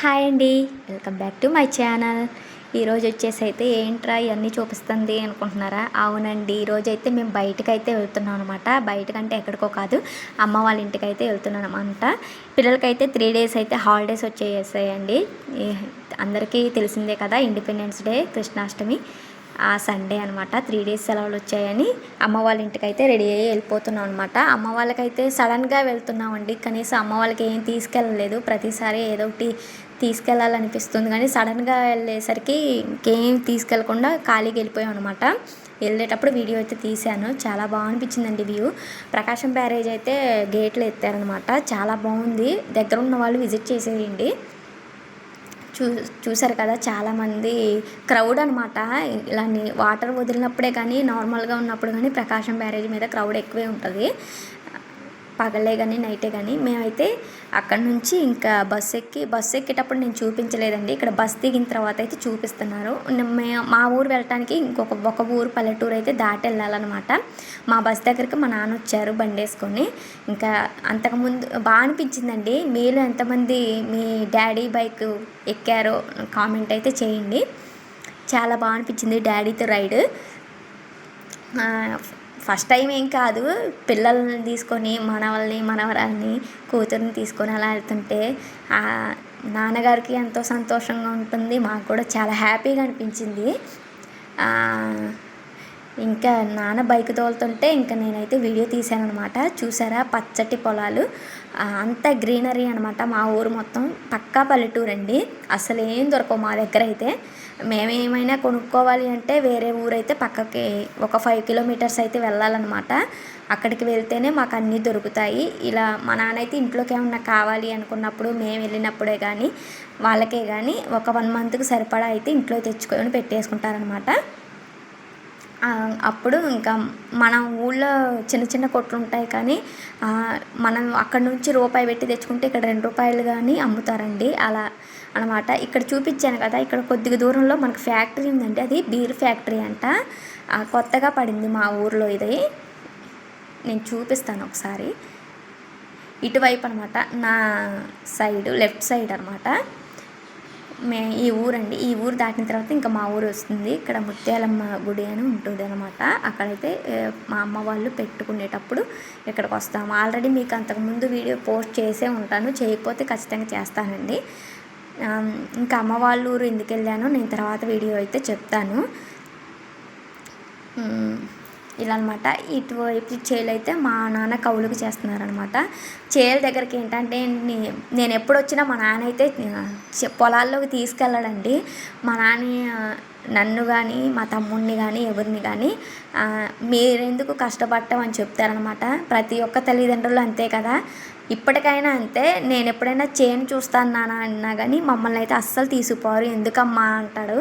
Hi అండి. Welcome back to my channel. ఈరోజు వచ్చేసి అయితే ఏంట్రా ఇవన్నీ చూపిస్తుంది అనుకుంటున్నారా? అవునండి ఈరోజు అయితే మేము బయటకు అయితే వెళ్తున్నాం అనమాట బయటకంటే ఎక్కడికో కాదు అమ్మ వాళ్ళ ఇంటికి అయితే వెళ్తున్నాం అనమాట పిల్లలకైతే త్రీ డేస్ అయితే హాలిడేస్ వచ్చేసాయండి. అందరికీ తెలిసిందే కదా ఇండిపెండెన్స్ డే కృష్ణాష్టమి ఆ సండే అనమాట త్రీ డేస్ సెలవులు వచ్చాయని అమ్మ వాళ్ళ ఇంటికి అయితే రెడీ అయ్యి వెళ్ళిపోతున్నాం అనమాట అమ్మ వాళ్ళకైతే సడన్గా వెళ్తున్నామండి కనీసం అమ్మ వాళ్ళకి ఏం తీసుకెళ్ళలేదు. ప్రతిసారి ఏదో ఒకటి తీసుకెళ్ళాలనిపిస్తుంది. కానీ సడన్గా వెళ్ళేసరికి ఇంకేం తీసుకెళ్ళకుండా ఖాళీకి వెళ్ళిపోయాం అనమాట వెళ్ళేటప్పుడు వీడియో అయితే తీశాను. చాలా బాగా అనిపించిందండి వ్యూ. ప్రకాశం బ్యారేజ్ అయితే గేట్లు ఎత్తారనమాట చాలా బాగుంది. దగ్గర ఉన్న వాళ్ళు విజిట్ చేసేయండి. చూ చూసారు కదా చాలామంది క్రౌడ్ అనమాట ఇలా వాటర్ వదిలినప్పుడే కానీ నార్మల్గా ఉన్నప్పుడు కానీ ప్రకాశం బ్యారేజ్ మీద క్రౌడ్ ఎక్కువే ఉంటుంది. పగలే కానీ నైటే కానీ మేమైతే అక్కడ నుంచి ఇంకా బస్ ఎక్కి బస్సు ఎక్కేటప్పుడు నేను చూపించలేదండి. ఇక్కడ బస్ దిగిన తర్వాత అయితే చూపిస్తున్నారు. మా ఊరు వెళ్ళటానికి ఇంకొక ఒక ఊరు పల్లెటూరు అయితే దాటి వెళ్ళాలన్నమాట. మా బస్ దగ్గరికి మా నాన్న వచ్చారు బండి వేసుకొని. ఇంకా అంతకుముందు బాగా అనిపించిందండి. మీరు ఎంతమంది మీ డాడీ బైక్ ఎక్కారో కామెంట్ అయితే చేయండి. చాలా బాగా అనిపించింది డాడీతో రైడ్. ఫస్ట్ టైం ఏం కాదు పిల్లల్ని తీసుకొని మనవల్ని మనవరాల్ని కూతుర్ని తీసుకొని అలా వెళ్తుంటే ఆ నాన్నగారికి ఎంతో సంతోషంగా ఉంటుంది. మాకు కూడా చాలా హ్యాపీగా అనిపించింది. ఇంకా నాన్న బైక్ తోలుతుంటే ఇంకా నేనైతే వీడియో తీశాను అనమాట చూసారా? పచ్చటి పొలాలు. అంత గ్రీనరీ అనమాట మా ఊరు మొత్తం పక్కా పల్లెటూరు అండి అసలు ఏం దొరకవు మా దగ్గర అయితే మేమేమైనా కొనుక్కోవాలి అంటే వేరే ఊరైతే పక్కకి ఒక ఫైవ్ కిలోమీటర్స్ అయితే వెళ్ళాలన్నమాట. అక్కడికి వెళ్తేనే మాకు అన్నీ దొరుకుతాయి. ఇలా మా నాన్నైతే ఇంట్లోకి ఏమన్నా కావాలి అనుకున్నప్పుడు మేము వెళ్ళినప్పుడే కానీ వాళ్ళకే కానీ ఒక వన్ మంత్కి సరిపడా అయితే ఇంట్లో తెచ్చుకొని పెట్టేసుకుంటారనమాట అప్పుడు ఇంకా మన ఊళ్ళో చిన్న చిన్న కొట్లు ఉంటాయి కానీ మనం అక్కడ నుంచి రూపాయి పెట్టి తెచ్చుకుంటే ఇక్కడ రెండు రూపాయలు కానీ అమ్ముతారండి. అలా అనమాట. ఇక్కడ చూపించాను కదా ఇక్కడ కొద్దిగా దూరంలో మనకు ఫ్యాక్టరీ ఉందండి. అది బీర్ ఫ్యాక్టరీ అంట. కొత్తగా పడింది మా ఊర్లో ఇది. నేను చూపిస్తాను ఒకసారి. ఇటువైపు అనమాట నా సైడ్ లెఫ్ట్ సైడ్ అనమాట. మే ఈ ఊరండి. ఈ ఊరు దాటిన తర్వాత ఇంకా మా ఊరు వస్తుంది. ఇక్కడ ముత్యాలమ్మ గుడి అని ఉంటుంది అనమాట అక్కడైతే మా అమ్మ వాళ్ళు పెట్టుకునేటప్పుడు ఇక్కడికి వస్తాము. ఆల్రెడీ మీకు అంతకుముందు వీడియో పోస్ట్ చేసే ఉంటాను. చేయకపోతే ఖచ్చితంగా చేస్తానండి. ఇంకా అమ్మ వాళ్ళ ఊరు ఎందుకు వెళ్ళానో నేను తర్వాత వీడియో అయితే చెప్తాను. ఇలా అనమాట ఇటువైపు చేలు అయితే మా నాన్న కౌలుకు చేస్తున్నారనమాట. చేల దగ్గరికి ఏంటంటే నేను ఎప్పుడు వచ్చినా మా నాన్న అయితే పొలాల్లోకి తీసుకెళ్ళాడండి. మా నాన్న నన్ను కానీ మా తమ్ముడిని కానీ ఎవరిని కానీ మీరెందుకు కష్టపడటం అని చెప్తారనమాట. ప్రతి ఒక్క తల్లిదండ్రులు అంతే కదా. ఇప్పటికైనా అంతే నేను ఎప్పుడైనా చేను చూస్తాను నాన్న అన్నా కానీ మమ్మల్ని అయితే అస్సలు తీసుకుపోరు ఎందుకమ్మా అంటాడు.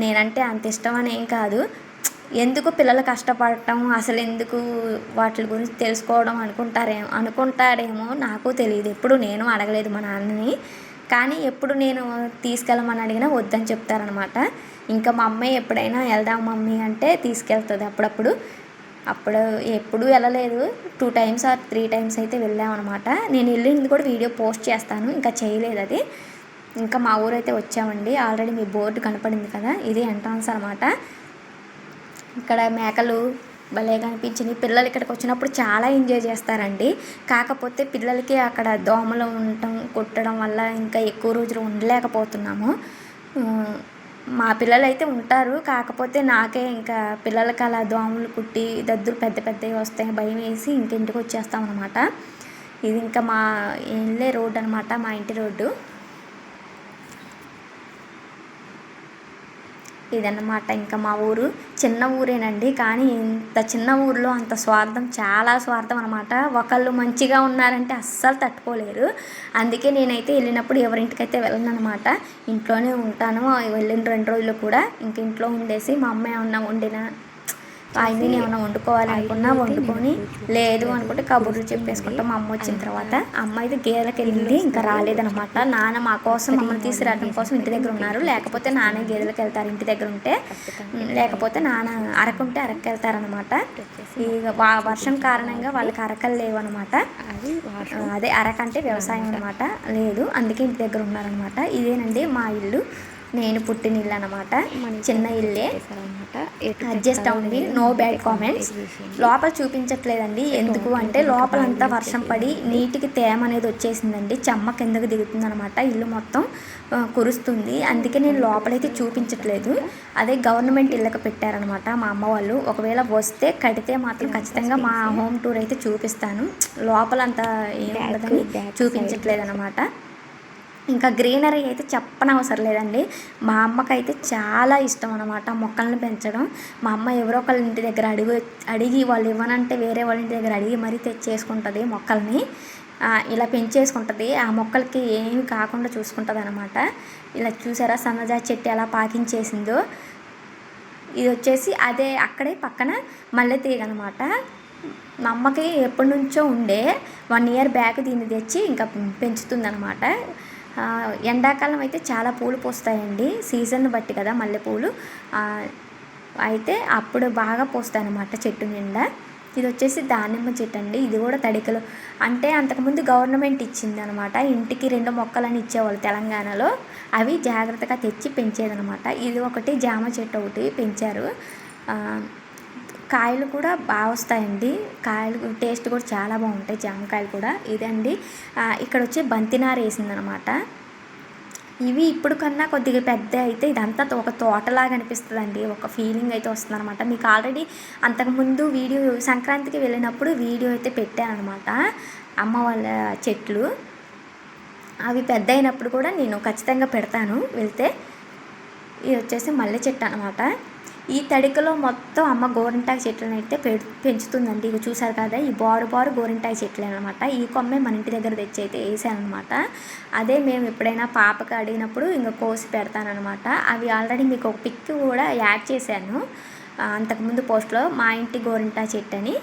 నేనంటే అంత ఇష్టం అని ఏం కాదు. ఎందుకు పిల్లలు కష్టపడటం? అసలు ఎందుకు వాటి గురించి తెలుసుకోవడం అనుకుంటారేమో అనుకుంటారేమో నాకు తెలియదు. ఎప్పుడు నేను అడగలేదు మా నాన్నని. కానీ ఎప్పుడు నేను తీసుకెళ్ళమని అడిగినా వద్దని చెప్తారనమాట. ఇంకా మా అమ్మాయి ఎప్పుడైనా వెళ్దాం మమ్మీ అంటే తీసుకెళ్తుంది అప్పుడప్పుడు. అప్పుడు ఎప్పుడు వెళ్ళలేదు. Two times or three times అయితే వెళ్ళామన్నమాట నేను వెళ్ళింది కూడా వీడియో పోస్ట్ చేస్తాను. ఇంకా చేయలేదు అది. ఇంకా మా ఊరైతే వచ్చామండి. ఆల్రెడీ మీ బోర్డు కనపడింది కదా? ఇది ఎంట్రన్స్ అనమాట. ఇక్కడ మేకలు భలేగా కనిపించింది పిల్లలు ఇక్కడికి వచ్చినప్పుడు చాలా ఎంజాయ్ చేస్తారండి. కాకపోతే పిల్లలకి అక్కడ దోమలు ఉండటం కుట్టడం వల్ల ఇంకా ఎక్కువ రోజులు ఉండలేకపోతున్నాము. మా పిల్లలు అయితే ఉంటారు. కాకపోతే నాకే ఇంకా పిల్లలకి అలా దోమలు కుట్టి దద్దులు పెద్ద పెద్దవి వస్తాయి భయం వేసి ఇంక ఇంటికి వచ్చేస్తాం అనమాట ఇది ఇంకా మా ఏంలే రోడ్డు అనమాట మా ఇంటి రోడ్డు. ఇదన్నమాట. ఇంకా మా ఊరు చిన్న ఊరేనండి. కానీ ఇంత చిన్న ఊర్లో అంత స్వార్థం చాలా స్వార్థం అనమాట ఒకళ్ళు మంచిగా ఉన్నారంటే అస్సలు తట్టుకోలేరు. అందుకే నేనైతే వెళ్ళినప్పుడు ఎవరింటికైతే వెళ్ళను అనమాట ఇంట్లోనే ఉంటాను. వెళ్ళిన రెండు రోజులు కూడా ఇంక ఇంట్లో ఉండేసి మా అమ్మ ఏమన్నా వండిన ఆయన ఏమైనా వండుకోవాలనుకున్నా వండుకొని లేదు అనుకుంటే కబుర్లు చెప్పేసుకుంటాం. మా అమ్మ వచ్చిన తర్వాత అమ్మ అయితే గేదెలకు వెళ్ళింది ఇంకా రాలేదనమాట నాన్న మా కోసం మమ్మల్ని తీసుకురావడం కోసం ఇంటి దగ్గర ఉన్నారు. లేకపోతే నాన్న గేదెలకు వెళ్తారు ఇంటి దగ్గర ఉంటే. లేకపోతే నాన్న అరకుంటే అరకు వెళ్తారనమాట వా- వర్షం కారణంగా వాళ్ళకి అరకలు లేవు అనమాట అదే అరక అంటే వ్యవసాయం అనమాట లేదు అందుకే ఇంటి దగ్గర ఉన్నారనమాట ఇదేనండి మా ఇల్లు. నేను పుట్టిన ఇల్లు అనమాట చిన్న ఇల్లే. అడ్జస్ట్ అవ్వండి నో బ్యాడ్ కామెంట్స్ లోపల చూపించట్లేదండి. ఎందుకు అంటే లోపలంతా వర్షం పడి నీటికి తేమ అనేది వచ్చేసిందండి. చెమ్మ కిందకు దిగుతుంది అనమాట ఇల్లు మొత్తం కురుస్తుంది. అందుకే నేను లోపలైతే చూపించట్లేదు. అదే గవర్నమెంట్ ఇళ్ళకి పెట్టారనమాట మా అమ్మ వాళ్ళు. ఒకవేళ వస్తే కడితే మాత్రం ఖచ్చితంగా మా హోమ్ టూర్ అయితే చూపిస్తాను. లోపలంతా ఏం ఉండదని చూపించట్లేదు అనమాట ఇంకా గ్రీనరీ అయితే చెప్పనవసరం లేదండి. మా అమ్మకైతే చాలా ఇష్టం అనమాట మొక్కల్ని పెంచడం. మా అమ్మ ఎవరో ఒకళ్ళ ఇంటి దగ్గర అడిగి అడిగి వాళ్ళు ఇవ్వనంటే వేరే వాళ్ళ ఇంటి దగ్గర అడిగి మరీ తెచ్చేసుకుంటుంది మొక్కల్ని. ఇలా పెంచేసుకుంటుంది. ఆ మొక్కలకి ఏమి కాకుండా చూసుకుంటుంది అనమాట ఇలా చూసారా సన్నజా చెట్టు ఎలా పాకించేసిందో. ఇది వచ్చేసి అదే అక్కడే పక్కన మల్లె తీగ అనమాట మా అమ్మకి ఎప్పటి నుంచో ఉండే. వన్ ఇయర్ బ్యాక్ దీన్ని తెచ్చి ఇంకా పెంచుతుందనమాట ఎండాకాలం అయితే చాలా పూలు పూస్తాయండి. సీజన్ బట్టి కదా మల్లెపూలు. అయితే అప్పుడు బాగా పూస్తాయి అనమాట చెట్టు నిండా. ఇది వచ్చేసి దానిమ్మ చెట్టు అండి ఇది కూడా తడికలు. అంటే అంతకుముందు గవర్నమెంట్ ఇచ్చింది అనమాట ఇంటికి రెండు మొక్కలని ఇచ్చేవాళ్ళు తెలంగాణలో. అవి జాగ్రత్తగా తెచ్చి పెంచేదనమాట ఇది ఒకటి జామ చెట్టు ఒకటి పెంచారు. కాయలు కూడా బాగా వస్తాయండి. కాయలు టేస్ట్ కూడా చాలా బాగుంటాయి. జామకాయలు కూడా. ఇదండి. ఇక్కడ వచ్చి బంతినార వేసిందనమాట. ఇవి ఇప్పుడు కన్నా కొద్దిగా పెద్ద అయితే ఇదంతా ఒక తోటలాగా అనిపిస్తుందండి. ఒక ఫీలింగ్ అయితే వస్తుంది అనమాట మీకు ఆల్రెడీ అంతకుముందు వీడియో సంక్రాంతికి వెళ్ళినప్పుడు వీడియో అయితే పెట్టానమాట అమ్మ వాళ్ళ చెట్లు. అవి పెద్ద అయినప్పుడు కూడా నేను ఖచ్చితంగా పెడతాను. వెళ్తే ఇది వచ్చేసి మల్లె చెట్టు అనమాట. ఈ తడికలో మొత్తం అమ్మ గోరింటాకు చెట్లను అయితే పె పెంచుతుందండి. ఇక చూసారు కదా ఈ బారు బారు గోరింటాకు చెట్లు అనమాట ఈ కొమ్మే మన ఇంటి దగ్గర తెచ్చి అయితే వేసానమాట అదే మేము ఎప్పుడైనా పాపకి అడిగినప్పుడు ఇంకా కోసి పెడతానమాట అవి ఆల్రెడీ మీకు ఒక పిక్ కూడా యాడ్ చేశాను. అంతకుముందు పోస్ట్లో మా ఇంటి గోరింటా చెట్టు అని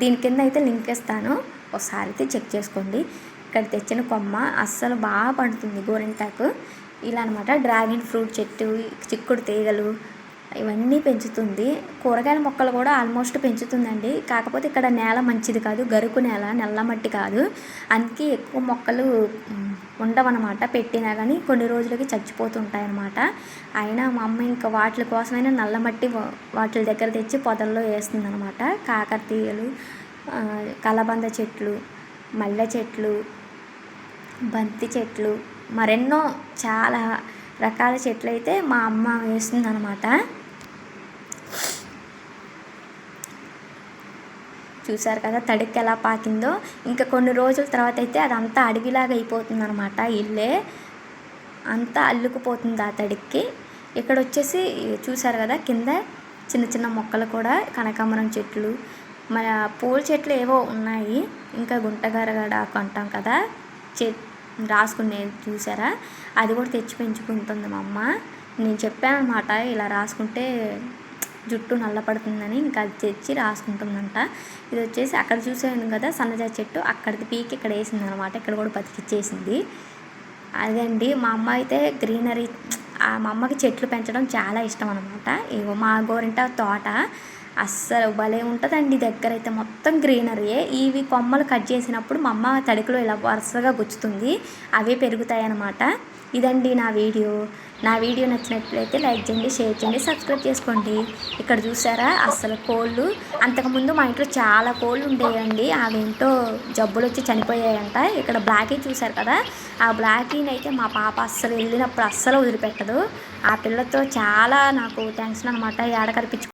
దీని కింద అయితే లింక్ ఇస్తాను. ఒకసారి అయితే చెక్ చేసుకోండి. ఇక్కడ తెచ్చిన కొమ్మ అస్సలు బాగా పండుతుంది గోరింటాకు. ఇలా అనమాట డ్రాగన్ ఫ్రూట్ చెట్టు చిక్కుడు తీగలు ఇవన్నీ పెంచుతుంది. కూరగాయల మొక్కలు కూడా ఆల్మోస్ట్ పెంచుతుందండి. కాకపోతే ఇక్కడ నేల మంచిది కాదు. గరుకు నేల నల్ల మట్టి కాదు. అందుకే ఎక్కువ మొక్కలు ఉండవన్నమాట. పెట్టినా కానీ కొన్ని రోజులకి చచ్చిపోతుంటాయి అన్నమాట అయినా మా అమ్మ ఇంకా వాటి కోసమైనా నల్ల మట్టి వాటి దగ్గర తెచ్చి పొదల్లో వేస్తుందన్నమాట. కాకర తీగలు కలబంద చెట్లు మల్లె చెట్లు బంతి చెట్లు మరెన్నో చాలా రకాల చెట్లు అయితే మా అమ్మ వేస్తుందన్నమాట. చూసారు కదా తడికి ఎలా పాకిందో? ఇంకా కొన్ని రోజుల తర్వాత అయితే అదంతా అడవిలాగా అయిపోతుంది అనమాట ఇల్లే. అంతా అల్లుకుపోతుంది ఆ తడికి. ఇక్కడ వచ్చేసి చూసారు కదా కింద చిన్న చిన్న మొక్కలు కూడా కనకాంబరం చెట్లు మన పూల చెట్లు ఏవో ఉన్నాయి. ఇంకా గుంటగరగడాకు అంటాం కదా చె రాసుకునేది చూసారా? అది కూడా తెచ్చి పెంచుకుంటుంది మా అమ్మ. నేను చెప్పాను ఇలా రాసుకుంటే జుట్టు నల్లపడుతుందని ఇంకా అది తెచ్చి రాసుకుంటుందంట. ఇది వచ్చేసి అక్కడ చూసాను కదా సన్నజాజి చెట్టు అక్కడిది పీకి ఇక్కడ వేసింది అనమాట ఇక్కడ కూడా బతికిచ్చేసింది. అదండి మా అమ్మ అయితే గ్రీనరీ ఆ మా అమ్మకి చెట్లు పెంచడం చాలా ఇష్టం అనమాట ఇగో మా గోరింట తోట అస్సలు భలే ఉంటుందండి దగ్గర అయితే మొత్తం గ్రీనరీయే ఇవి కొమ్మలు కట్ చేసినప్పుడు మా అమ్మ తడికలో ఇలా వరుసగా గుచ్చుతుంది. అవే పెరుగుతాయి అన్నమాట ఇదండి నా వీడియో. నా వీడియో నచ్చినట్లయితే లైక్ చేయండి షేర్ చేయండి సబ్స్క్రైబ్ చేసుకోండి. ఇక్కడ చూసారా? అస్సలు కోళ్ళు. అంతకుముందు మా ఇంట్లో చాలా కోళ్ళు ఉండేయండి. అవేంటో జబ్బులు వచ్చి చనిపోయాయంట. ఇక్కడ బ్లాకీ చూసారు కదా? ఆ బ్లాకీని అయితే మా పాప అస్సలు వెళ్ళినప్పుడు అస్సలు వదిలిపెట్టదు. ఆ పిల్లతో చాలా నాకు టెన్షన్ అనమాట ఏడ కనిపించు